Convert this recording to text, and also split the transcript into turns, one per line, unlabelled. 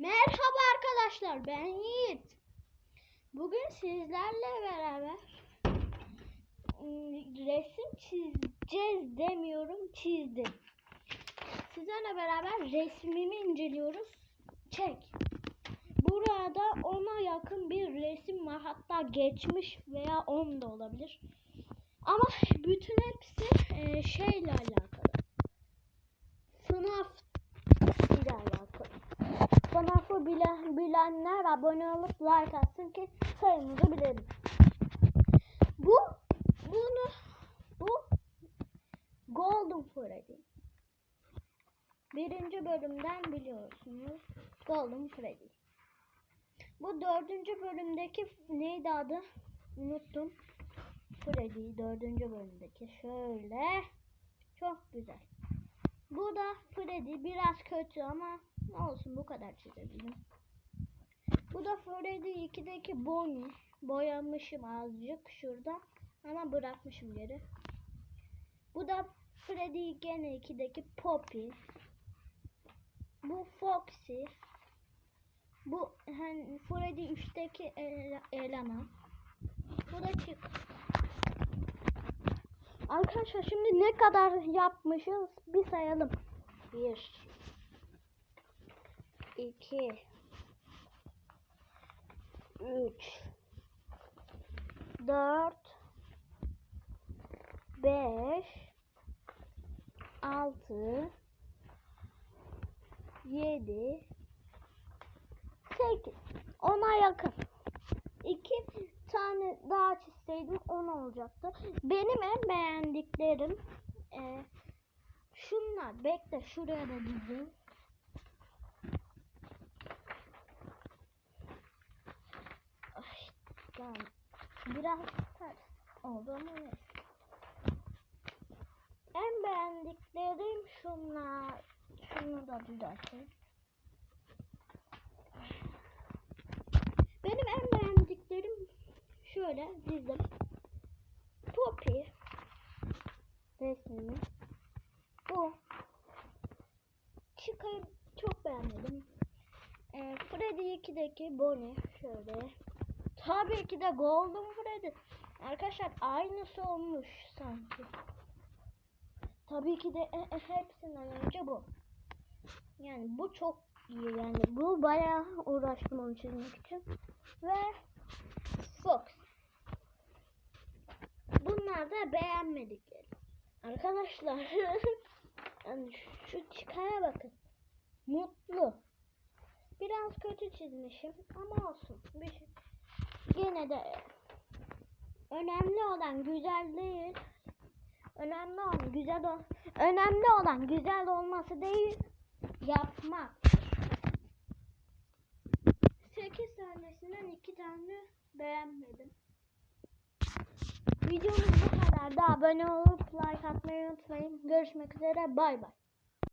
Merhaba arkadaşlar ben Yiğit. Bugün sizlerle beraber ım, resim çizeceğiz demiyorum çizdim. Sizlerle beraber resmimi inceliyoruz. Çek. Burada ona yakın bir resim var. Hatta geçmiş veya 10 da olabilir. Ama bütün hepsi e, şeyle alakalı. Bilenler abone olup like atsın ki sayımızı bilelim. Bu bunu bu Golden Freddy. Birinci bölümden biliyorsunuz. Golden Freddy. Bu dördüncü bölümdeki neydi adı? Unuttum. Freddy dördüncü bölümdeki. Şöyle. Çok güzel. Bu da Freddy biraz kötü ama ne olsun bu kadar çizebilirim. Bu da Freddy 2'deki Bonnie. Boyamışım azıcık şurada ama bırakmışım geri. Bu da Freddy gene 2'deki Poppy. Bu Foxy. Bu hani Freddy 3'teki ele- eleman. Bu da Chick. Arkadaşlar şimdi ne kadar yapmışız bir sayalım. 1 2 3 4 5 6 7 8 10'a yakın. 2 tane daha çizseydim 10 olacaktı. Benim en beğendiklerim e, şunlar. Bekle şuraya da dizeyim. Ay, yani biraz oldu ama neyse. En beğendiklerim şunlar. Şunu da düzelteyim. Benim en beğendiklerim şöyle dizdim. Poppy resmini. Bu. Chicka'yı çok beğenmedim. Ee, Freddy 2'deki Bonnie şöyle. Tabii ki de Golden Freddy. Arkadaşlar aynısı olmuş sanki. Tabii ki de e, e, hepsinden önce bu. Yani bu çok iyi yani bu bayağı uğraştım onu çizmek için. Ve Fox. Bunlar da beğenmedikleri. Arkadaşlar yani şu çıkaya bakın. Mutlu. Biraz kötü çizmişim ama olsun. Bir şey. Gene de önemli olan güzel değil. Önemli olan güzel ol önemli olan güzel olması değil yapmak. 8 tanesinden 2 tane beğenmedim. Videomuz bu kadar. Da abone olup like atmayı unutmayın. Görüşmek üzere. Bay bay.